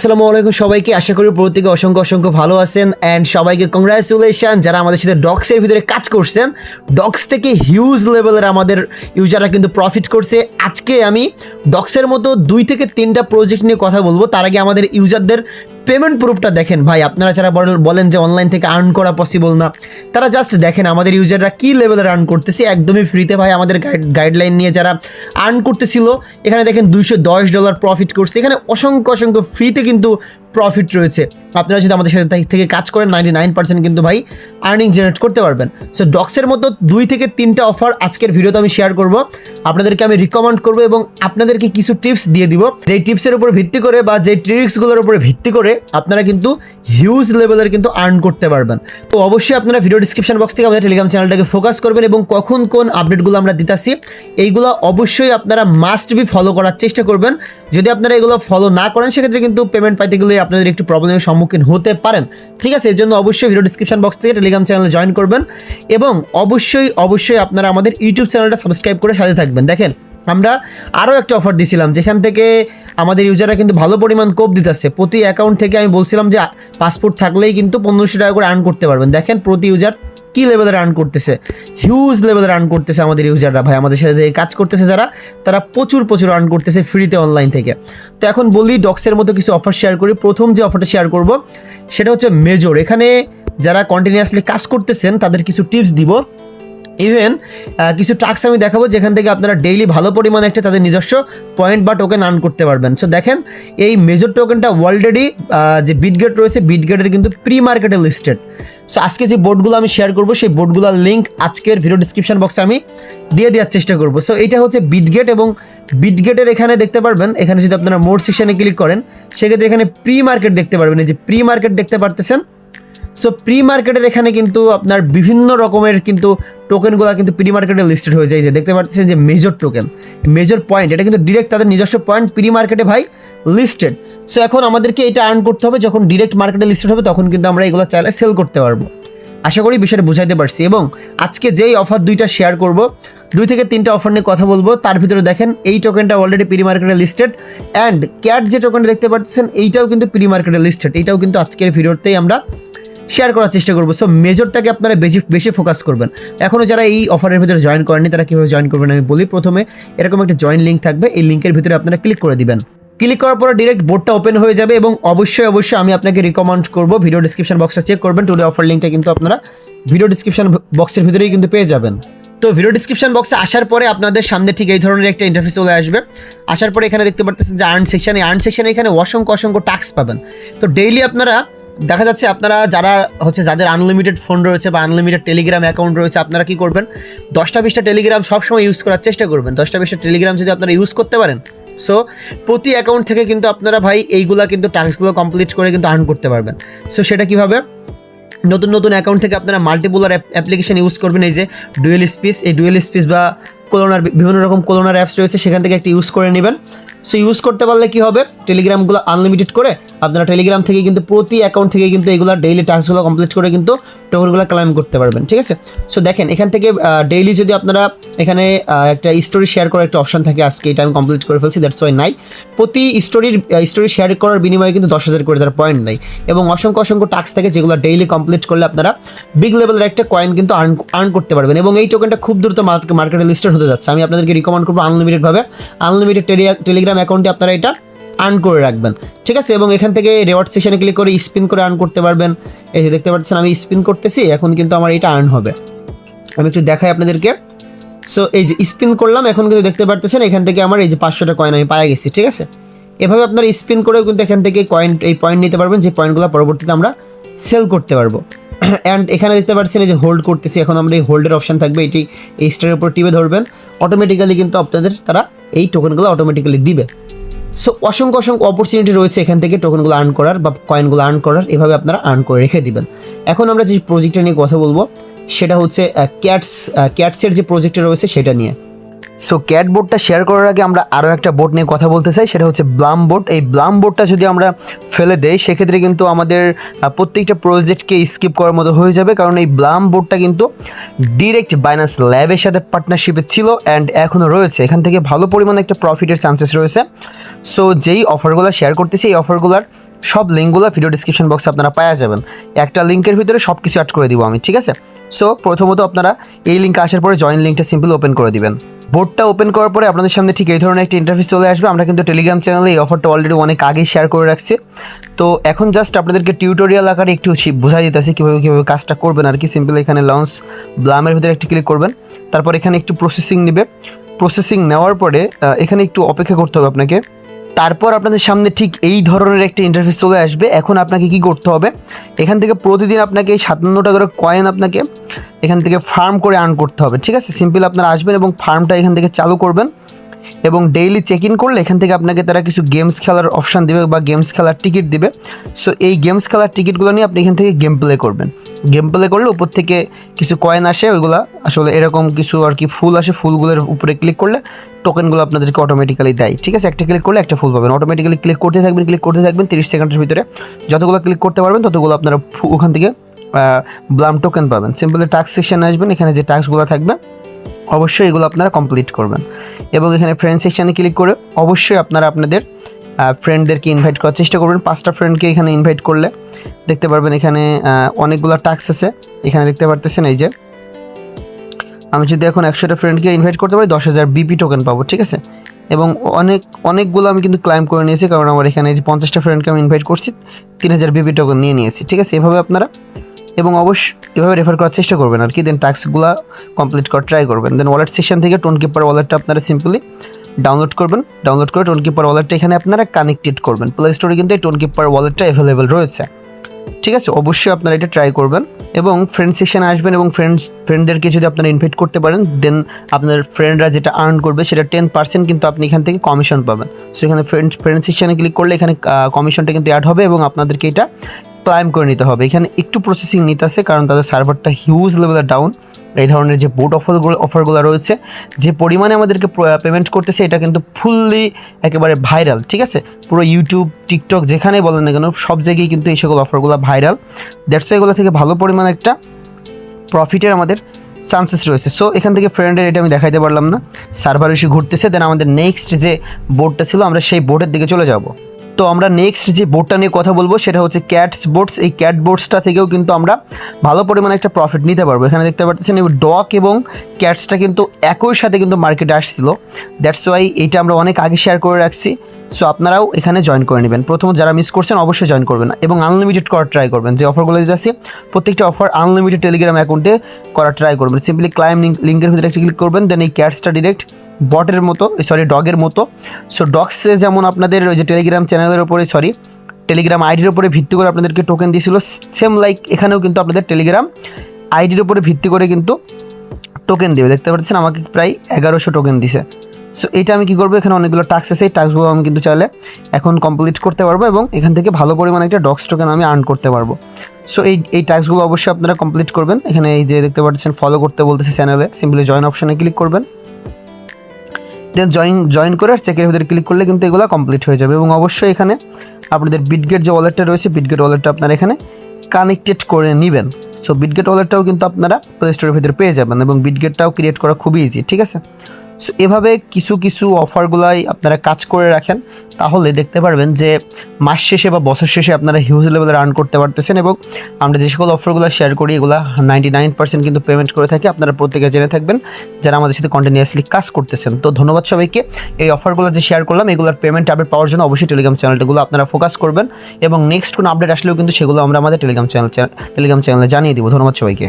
আসসালামু আলাইকুম সবাইকে। আশা করি প্রত্যেকে অসংখ্য অসংখ্য ভালো আছেন। অ্যান্ড সবাইকে কংগ্রাচুলেশন যারা আমাদের সাথে ডক্সের ভিতরে কাজ করছেন। ডক্স থেকে হিউজ লেভেলের আমাদের ইউজাররা কিন্তু প্রফিট করছে। আজকে আমি ডক্সের মতো দুই থেকে তিনটা প্রজেক্ট নিয়ে কথা বলব। তার আগে আমাদের ইউজারদের পেমেন্ট প্রুফটা দেখেন। ভাই, আপনারা যারা বল- বলেন যে অনলাইন থেকে আর্ন করা পসিবল না, তারা জাস্ট দেখেন আমাদের ইউজাররা কী লেভেলে আর্ন করতেছে। একদমই ফ্রিতে ভাই, আমাদের গাইড গাইডলাইন নিয়ে যারা আর্ন করতেছিল, এখানে দেখেন দুইশো দশ ডলার প্রফিট করছে। এখানে অসংখ্য অসংখ্য ফ্রিতে কিন্তু প্রফিট রয়েছে। আপনারা যদি আমাদের সাথে থেকে কাজ করেন নাইনটি নাইন পার্সেন্ট কিন্তু ভাই আর্নিং জেনারেট করতে পারবেন। সো ডক্সের মতো দুই থেকে তিনটা অফার আজকের ভিডিওতে আমি শেয়ার করব। আপনাদেরকে আমি রিকমেন্ড করব এবং আপনাদেরকে কিছু টিপস দিয়ে দিব। যেই টিপসের উপর ভিত্তি করে বা যে ট্রিক্সগুলোর উপরে ভিত্তি করে আপনারা কিন্তু হিউজ লেভেলের কিন্তু আর্ন করতে পারবেন। তো অবশ্যই আপনারা ভিডিও ডিসক্রিপশন বক্স থেকে আমাদের টেলিগ্রাম চ্যানেলটাকে ফোকাস করবেন এবং কখন কোন আপডেটগুলো আমরা দিতেছি, এইগুলো অবশ্যই আপনারা মাস্ট বি ফলো করার চেষ্টা করবেন। যদি আপনারা এগুলো ফলো না করেন, সেক্ষেত্রে কিন্তু পেমেন্ট পাইতে গেলে আপনাদের একটু প্রবলেমের সম্মুখীন হতে পারেন। ঠিক আছে এর জন্য অবশ্যই ভিডিও ডিসক্রিপশন বক্স থেকে টেলিগ্রাম চ্যানেলে জয়েন করবেন এবং অবশ্যই অবশ্যই আপনারা আমাদের ইউটিউব চ্যানেলটা সাবস্ক্রাইব করে সাথে থাকবেন। দেখেন আমরা আরও একটা অফার দিছিলাম, যেখান থেকে আমাদের ইউজাররা কিন্তু ভালো পরিমাণ কোপ দিতেছে। প্রতি অ্যাকাউন্ট থেকে আমি বলছিলাম যে পাসপোর্ট থাকলেই কিন্তু পনেরোশো টাকা করে আর্ন করতে পারবেন। দেখেন প্রতি ইউজার কী লেভেলে আর্ন করতেছে। হিউজ লেভেলে আর্ন করতেছে আমাদের ইউজাররা ভাই, আমাদের সাথে যে কাজ করতেছে যারা, তারা প্রচুর প্রচুর আর্ন করতেছে ফ্রিতে অনলাইন থেকে। তো এখন বলি ডক্সের মতো কিছু অফার শেয়ার করি। প্রথম যে অফারটা শেয়ার করব, সেটা হচ্ছে মেজর এখানে যারা কন্টিনিউয়াসলি কাজ করতেছেন, তাদের কিছু টিপস দিব। ইভেন কিছু টাস্ক আমি দেখাবো যেখান থেকে আপনারা ডেইলি ভালো পরিমাণে একটা তাদের নিজস্ব পয়েন্ট বা টোকেন আর্ন করতে পারবেন। সো দেখেন, এই মেজর টোকেনটা অলরেডি যে বিটগেট রয়েছে বিটগেটের কিন্তু প্রি মার্কেটে লিস্টেড সো আজকে যে বোর্ডগুলো আমি শেয়ার করব, সেই বোর্ডগুলোর লিঙ্ক আজকের ভিডিও ডিসক্রিপশন বক্সে আমি দিয়ে দেওয়ার চেষ্টা করব। সো এটা হচ্ছে বিটগেট এবং বিটগেটের এখানে দেখতে পারবেন, এখানে যদি আপনারা মোর সেকশনে ক্লিক করেন, সেক্ষেত্রে এখানে প্রি মার্কেট দেখতে পারবেন। এই যে প্রি মার্কেট দেখতে পারতেছেন সো প্রি মার্কেটের এখানে কিন্তু আপনার বিভিন্ন রকমের কিন্তু টোকেনগুলো কিন্তু প্রি মার্কেটে লিস্টেড হয়ে যায়। যে দেখতে পাচ্ছেন যে মেজর টোকেন মেজর পয়েন্ট এটা কিন্তু ডিরেক্ট তাদের নিজস্ব পয়েন্ট প্রি মার্কেটে ভাই লিস্টেড সো এখন আমাদেরকে এটা আর্ন করতে হবে, যখন ডিরেক্ট মার্কেটে লিস্টেড হবে, তখন কিন্তু আমরা এগুলো চাইলে সেল করতে পারব। আশা করি বিষয়টা বুঝাইতে পারছি এবং আজকে যেই অফার দুইটা শেয়ার করব দুই থেকে তিনটা অফার নিয়ে কথা বলব। তার ভিতরে দেখেন, এই টোকেনটা অলরেডি প্রি মার্কেটে লিস্টেড অ্যান্ড ক্যাট যে টোকেনটা দেখতে পাচ্ছেন, এইটাও কিন্তু প্রি মার্কেটে লিস্টেড এইটাও কিন্তু আজকের ভিডিওতেই আমরা শেয়ার করার চেষ্টা করব। সো মেজরটাকে আপনারা বেশি বেশি ফোকাস করবেন। এখনও যারা এই অফারের ভিতরে জয়েন করেনি তারা কীভাবে জয়েন করবেন আমি বলি প্রথমে। এরকম একটা জয়েন লিঙ্ক থাকবে, এই লিঙ্কের ভিতরে আপনারা ক্লিক করে দিবেন। ক্লিক করার পরে ডিরেক্ট বোর্ডটা ওপেন হয়ে যাবে এবং অবশ্যই অবশ্যই আমি আপনাকে রিকমেন্ড করব। ভিডিও ডিসক্রিপশন বক্সটা চেক করবেন। টুডে অফার লিঙ্কটা কিন্তু আপনারা ভিডিও ডিসক্রিপশন বক্সের ভিতরেই কিন্তু পেয়ে যাবেন। তো ভিডিও ডিসক্রিপশন বক্সে আসার পরে আপনাদের সামনে ঠিক এই ধরনের একটা ইন্টারফেস চলে আসবে। আসার পরে এখানে দেখতে পারতেছেন যে আর্ন সেকশন এই আর্ন সেকশনে এখানে অসংখ্য অসংখ্য টাস্ক পাবেন। তো ডেইলি আপনারা, দেখা যাচ্ছে আপনারা যারা হচ্ছে যাদের আনলিমিটেড ফোন রয়েছে বা আনলিমিটেড টেলিগ্রাম অ্যাকাউন্ট রয়েছে, আপনারা কি করবেন? দশটা বিশটা টেলিগ্রাম সবসময় ইউজ করার চেষ্টা করবেন। দশটা বিশটা টেলিগ্রাম যদি আপনারা ইউজ করতে পারেন সো প্রতি অ্যাকাউন্ট থেকে কিন্তু আপনারা ভাই এইগুলা কিন্তু টাস্কগুলো কমপ্লিট করে কিন্তু আর্ন করতে পারবেন। সো সেটা কীভাবে? নতুন নতুন অ্যাকাউন্ট থেকে আপনারা মাল্টিপুলার অ্যাপ্লিকেশন ইউজ করবেন। এই যে ডুয়েল স্পিস এই ডুয়েল স্পিস বা কোলোনার বিভিন্ন রকম কোলোনার অ্যাপস রয়েছে, সেখান থেকে একটি ইউজ করে নেবেন। সো ইউজ করতে পারলে কি হবে? টেলিগ্রামগুলো আনলিমিটেড করে, আপনারা টেলিগ্রাম থেকে কিন্তু প্রতি অ্যাকাউন্ট থেকে কিন্তু এগুলো ডেইলি টাস্কগুলো কমপ্লিট করে কিন্তু টোকেনগুলো ক্লাইম করতে পারবেন, ঠিক আছে? সো দেখেন, এখান থেকে ডেইলি যদি আপনারা এখানে একটা স্টোরি শেয়ার করার একটা অপশন থাকে, আজকে এটা আমি কমপ্লিট করে ফেলছি দ্যাটস ওয়াই নাই। প্রতি স্টোরির স্টোরি শেয়ার করার বিনিময়ে কিন্তু দশ হাজার করে তার পয়েন্ট নাই। এবং অসংখ্য অসংখ্য টাস্ক থাকে যেগুলো ডেইলি কমপ্লিট করলে আপনারা বিগ লেভেলের একটা কয়েন কিন্তু আর্ন আর্ন করতে পারবেন। এবং এই টোকেনটা খুব দ্রুত মার্কেটে লিস্টেড হতে যাচ্ছে। আমি আপনাদেরকে রিকমেন্ড করব আনলিমিটেডভাবে আনলিমিটেড টেলিগ্রাম অ্যাকাউন্টে আপনারা এটা আর্ন করে রাখবেন। ঠিক আছে? এবং এখান থেকে রেওয়ার্ড সেশনে ক্লিক করে স্পিন করে আর্ন করতে পারবেন। এই যে দেখতে পাচ্ছেন, আমি স্পিন করতেছি, এখন কিন্তু আমার এটা আর্ন হবে। আমি একটু দেখাই আপনাদেরকে। সো এই যে স্পিন করলাম, এখন কিন্তু দেখতে পারতেছেন, এখান থেকে আমার এই যে পাঁচশোটা কয়েন আমি পাই গেছি, ঠিক আছে? এভাবে আপনারা স্পিন করেও কিন্তু এখান থেকে কয়েন এই পয়েন্ট নিতে পারবেন, যে পয়েন্টগুলো পরবর্তীতে আমরা সেল করতে পারব। অ্যান্ড এখানে দেখতে পাচ্ছেন এই যে হোল্ড করতেছি, এখন আমরা এই হোল্ডের অপশন থাকবে, এটি এই স্টারের উপর টিপে ধরবেন। অটোমেটিক্যালি কিন্তু আপনাদের, তারা এই টোকেনগুলো অটোমেটিক্যালি দিবে। সো অসংখ্য অসংখ্য অপরচুনিটি রয়েছে এখান থেকে টোকেনগুলো আর্ন করার বা কয়েনগুলো আর্ন করার, এভাবে আপনারা আর্ন করে রেখে দিবেন। এখন আমরা যে প্রজেক্টটা নিয়ে কথা বলব, সেটা হচ্ছে ক্যাটস ক্যাটসের যে প্রজেক্টটা রয়েছে সেটা নিয়ে। সো ক্যাট বোর্ডটা শেয়ার করার আগে আমরা আরও একটা বোর্ড নিয়ে কথা বলতে চাই, সেটা হচ্ছে ব্লাম বোর্ড এই ব্লাম বোর্ডটা যদি আমরা ফেলে দেই, সেক্ষেত্রে কিন্তু আমাদের প্রত্যেকটা প্রজেক্টকে স্কিপ করার মতো হয়ে যাবে। কারণ এই ব্লাম বোর্ডটা কিন্তু ডিরেক্ট বাইনান্স ল্যাবের সাথে পার্টনারশিপে ছিল অ্যান্ড এখনও রয়েছে। এখান থেকে ভালো পরিমাণে একটা প্রফিটের চান্সেস রয়েছে। সো যেই অফারগুলো শেয়ার করতেছি, এই অফারগুলোর সব লিঙ্কগুলো ভিডিও ডিসক্রিপশন বক্সে আপনারা পাওয়া যাবেন। একটা লিঙ্কের ভিতরে সব কিছু অ্যাড করে দিব আমি, ঠিক আছে? সো প্রথমত আপনারা এই লিঙ্কে আসার পরে জয়েন লিঙ্কটা সিম্পল ওপেন করে দিবেন। বোর্ডটা ওপেন করার পরে আপনাদের সামনে ঠিক এই ধরনের একটা ইন্টারফেস চলে আসবে। আমরা কিন্তু টেলিগ্রাম চ্যানেলে এই অফারটা অলরেডি অনেক আগেই শেয়ার করে রাখছি। তো এখন জাস্ট আপনাদেরকে টিউটোরিয়াল আকারে একটু বোঝাই দিতেছি কীভাবে কীভাবে কাজটা করবেন আর কি। সিম্পল এখানে লঞ্চ ব্লামের ভিতরে একটু ক্লিক করবেন। তারপর এখানে একটু প্রসেসিং নেবে। প্রসেসিং নেওয়ার পরে এখানে একটু অপেক্ষা করতে হবে আপনাকে। তারপর আপনাদের সামনে ঠিক এই ধরনের একটা ইন্টারফেস চলে আসবে। এখন আপনাকে কি করতে হবে? এখান থেকে প্রতিদিন আপনাকে এই সাতান্ন টাকার কয়েন আপনাকে এখান থেকে ফার্ম করে আর্ন করতে হবে, ঠিক আছে? সিম্পল আপনারা আসবেন এবং ফার্মটা এখান থেকে চালু করবেন এবং ডেইলি চেক ইন করলে এখান থেকে আপনাকে তারা কিছু গেমস খেলার অপশান দেবে বা গেমস খেলার টিকিট দিবে। সো এই গেমস খেলার টিকিটগুলো নিয়ে আপনি এখান থেকে গেম প্লে করবেন। গেম প্লে করলে উপর থেকে কিছু কয়েন আসে, ওইগুলা আসলে এরকম কিছু আর কি ফুল আসে, ফুলগুলোর উপরে ক্লিক করলে টোকেনগুলো আপনাদেরকে অটোমেটিক্যালি দেয়। ঠিক আছে? একটা ক্লিক করলে একটা ফুল পাবেন। অটোমেটিক্যালি ক্লিক করতে থাকবেন ক্লিক করতে থাকবেন তিরিশ সেকেন্ডের ভিতরে। যতগুলো ক্লিক করতে পারবেন, ততগুলো আপনারা ওখান থেকে ব্লাম টোকেন পাবেন। সিম্পলি টাস্ক সেকশনে আসবেন, এখানে যে টাস্কগুলো থাকবে, অবশ্যই এগুলো আপনারা কমপ্লিট করবেন। এবং এখানে ফ্রেন্ড সেকশানে ক্লিক করে অবশ্যই আপনারা আপনাদের ফ্রেন্ডদেরকে ইনভাইট করার চেষ্টা করবেন। পাঁচটা ফ্রেন্ডকে এখানে ইনভাইট করলে, দেখতে পারবেন এখানে অনেকগুলো টাস্ক আছে। এখানে দেখতে পারতেছেন এই যে আমি যদি এখন একশোটা ফ্রেন্ডকে ইনভাইট করতে পারি, দশ হাজার বিপি টোকেন পাবো, ঠিক আছে? এবং অনেক, অনেকগুলো আমি কিন্তু ক্লাইম করে নিয়েছি, কারণ আমার এখানে যে পঞ্চাশটা ফ্রেন্ডকে আমি ইনভাইট করছি, তিন হাজার বিপি টোকেন নিয়ে নিয়েছি, ঠিক আছে? এভাবে আপনারা, এবং অবশ্যই এভাবে রেফার করার চেষ্টা করবেন আর কি দেন টাস্কগুলো কমপ্লিট করার ট্রাই করবেন। দেন ওয়ালেট সেকশন থেকে টোন কিপার ওয়ালেটটা আপনারা সিম্পলি ডাউনলোড করবেন ডাউনলোড করে টোন কিপার ওয়ালেটটা এখানে আপনারা কানেক্টেড করবেন। প্লে স্টোরে কিন্তু এই টোন কিপার ওয়ালেটটা অ্যাভেলেবেল রয়েছে। ঠিক আছে, অবশ্যই আপনারা এটা ট্রাই করবেন এবং ফ্রেন্ড সেকশানে আসবেন এবং ফ্রেন্ডস ফ্রেন্ডদেরকে যদি আপনারা ইনভাইট করতে পারেন দেন আপনার ফ্রেন্ডরা যেটা আর্ন করবে সেটা টেন পার্সেন্ট কিন্তু আপনি এখান থেকে কমিশন পাবেন। সো এখানে ফ্রেন্ড ফ্রেন্ড সেশনে ক্লিক করলে এখানে কমিশনটা কিন্তু অ্যাড হবে এবং আপনাদেরকে এটা ক্লাইম করে নিতে হবে। এখানে একটু প্রসেসিং নিতে আছে কারণ তাদের সার্ভারটা হিউজ লেভেলের ডাউন এই ধরনের যে বোট অফারগুলো অফারগুলো রয়েছে, যে পরিমাণে আমাদেরকে পেমেন্ট করতেছে, এটা কিন্তু ফুললি একেবারে ভাইরাল ঠিক আছে? পুরো ইউটিউব টিকটক যেখানেই বলেন না কেন, সব জায়গায় কিন্তু এই সকল অফারগুলো ভাইরাল দ্যাটস এগুলো থেকে ভালো পরিমাণে একটা প্রফিটের আমাদের চান্সেস রয়েছে। সো এখান থেকে ফ্রেন্ডের এটা আমি দেখাইতে পারলাম না। সার্ভার ইস্যু ঘুরতেছে দেন আমাদের নেক্সট যে বোর্ডটা ছিল, আমরা সেই বোর্ডের দিকে চলে যাব। তো আমরা নেক্সট যে বোর্ডটা নিয়ে কথা বলব, সেটা হচ্ছে ক্যাটস বোর্ডস এই ক্যাট বোর্ডসটা থেকেও কিন্তু আমরা ভালো পরিমাণে একটা প্রফিট নিতে পারব। এখানে দেখতে পাচ্ছেন ডক এবং ক্যাটসটা কিন্তু একই সাথে কিন্তু মার্কেটে আসছিল। দ্যাটস ওয়াই এইটা আমরা অনেক আগে শেয়ার করে রাখছি। সো আপনারাও এখানে জয়েন করে নেবেন। প্রথম যারা মিস করছেন, অবশ্যই জয়েন করবেন। এবং আনলিমিটেড করার ট্রাই করবেন। যে অফারগুলো দিতে আসছি প্রত্যেকটা অফার আনলিমিটেড টেলিগ্রাম অ্যাকাউন্টে করার ট্রাই করবেন। সিম্পলি ক্লাইম লিঙ্কের ভিতরে একটা ক্লিক করবেন দেন এই ক্যাটসটা ডিরেক্ট বটের মতো সরি ডগের মতো। সো ডগসে যেমন আপনাদের ওই যে টেলিগ্রাম চ্যানেলের উপরে সরি টেলিগ্রাম আইডির উপরে ভিত্তি করে আপনাদেরকে টোকেন দিয়েছিল সেম লাইক এখানেও কিন্তু আপনাদের টেলিগ্রাম আইডির উপরে ভিত্তি করে কিন্তু টোকেন দেবে। দেখতে পাচ্ছেন, আমাকে প্রায় এগারোশো টোকেন দিছে। সো এটা আমি কি করব? এখানে অনেকগুলো টাস্ক আছে, এই টাস্কগুলো আমি কিন্তু চাইলে এখন কমপ্লিট করতে পারব এবং এখান থেকে ভালো পরিমাণে একটা ডক্স টোকেন আমি আর্ন করতে পারব। সো এই এই টাস্কগুলো অবশ্যই আপনারা কমপ্লিট করবেন। এখানে এই যে দেখতে পাচ্ছেন ফলো করতে বলতেছে চ্যানেলে সিম্পলি জয়েন অপশানে ক্লিক করবেন। দেন জয়েন জয়েন করে আর চেকের ভিতরে ক্লিক করলে কিন্তু এগুলো কমপ্লিট হয়ে যাবে। এবং অবশ্যই এখানে আপনাদের বিটগেট যে ওয়ালেটটা রয়েছে বিটগেট ওয়ালেটটা আপনারা এখানে কানেক্টেড করে নেবেন। সো বিটগেট ওয়ালেটটাও কিন্তু আপনারা প্লে স্টোরের ভিতরে পেয়ে যাবেন এবং বিটগেটটাও ক্রিয়েট করা খুবই ইজি ঠিক আছে? এভাবে কিছু কিছু অফারগুলাই আপনারা কাজ করে রাখেন, তাহলে দেখতে পারবেন যে মাস শেষে বা বছর শেষে আপনারা হিউজ লেভেলে রান করতে পারতেছেন এবং আমরা যে সকল অফারগুলো শেয়ার করি, এগুলো নাইনটি নাইন পার্সেন্ট কিন্তু পেমেন্ট করে থাকি, আপনারা প্রত্যেকে জেনে থাকবেন যারা আমাদের সাথে কন্টিনিউয়াসলি কাজ করতেছেন। তো ধন্যবাদ সবাইকে। এই অফারগুলো যে শেয়ার করলাম, এগুলোর পেমেন্ট আপডেট পাওয়ার জন্য অবশ্যই টেলিগ্রাম চ্যানেলগুলো আপনারা ফোকাস করবেন এবং নেক্সট কোনো আপডেট আসলেও কিন্তু সেগুলো আমরা আমাদের টেলিগ্রাম চ্যানেল টেলিগ্রাম চ্যানেলে জানিয়ে দিব। ধন্যবাদ সবাইকে।